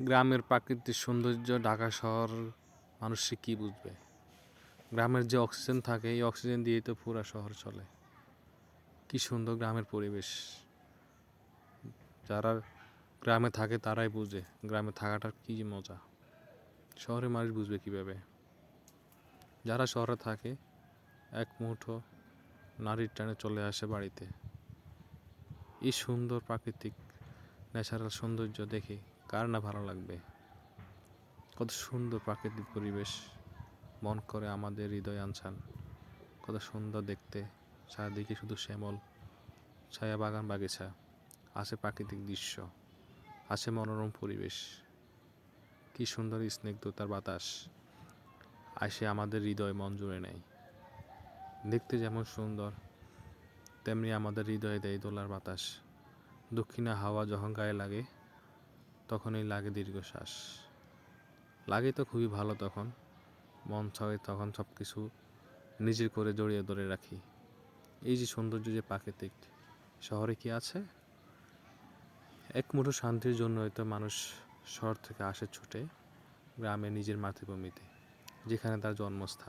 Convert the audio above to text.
গ্রামের প্রাকৃতিক সৌন্দর্য, ঢাকা শহর মানুষ কী বুঝবে? গ্রামের যে অক্সিজেন থাকে, এই অক্সিজেন দিয়েই তো পুরো শহর চলে। কি সুন্দর গ্রামের পরিবেশ। যারা গ্রামে থাকে তারাই বুঝে, গ্রামে থাকাটার কী মজা। শহরে মানুষ বুঝবে কীভাবে? যারা শহরে থাকে, এক মুঠো নারীর টানে চলে আসে বাড়িতে। এই সুন্দর প্রাকৃতিক, ন্যাচারাল সৌন্দর্য দেখে কার না ভালো লাগবে? কত সুন্দর প্রাকৃতিক পরিবেশ। মন করে আমাদের হৃদয় আনছান। কত সুন্দর দেখতে। চারদিকে শুধু শ্যামল। ছায়া বাগান বাগিচা। আছে প্রাকৃতিক দৃশ্য। আছে মনোরম পরিবেশ। কি সুন্দর স্নিগ্ধতার বাতাস। আসে আমাদের হৃদয় মন জুড়ে নেয়। দেখতে যেমন সুন্দর, তেমনি আমাদের হৃদয়ে দেয় দোলার বাতাস। দক্ষিণা হাওয়া যখন গায়ে লাগে তখনই লাগে দীর্ঘশ্বাস। লাগে তো খুবই ভালো তখন। মন ছয় তখন সব কিছু নিজের করে জড়িয়ে ধরে রাখি। এই যে সৌন্দর্য যে প্রাকৃতিক, শহরে কি আছে? এক মুঠো শান্তির জন্য হয়তো মানুষ শহর থেকে আসে ছুটে, গ্রামে নিজের মাতৃভূমিতে, যেখানে তার জন্মস্থান।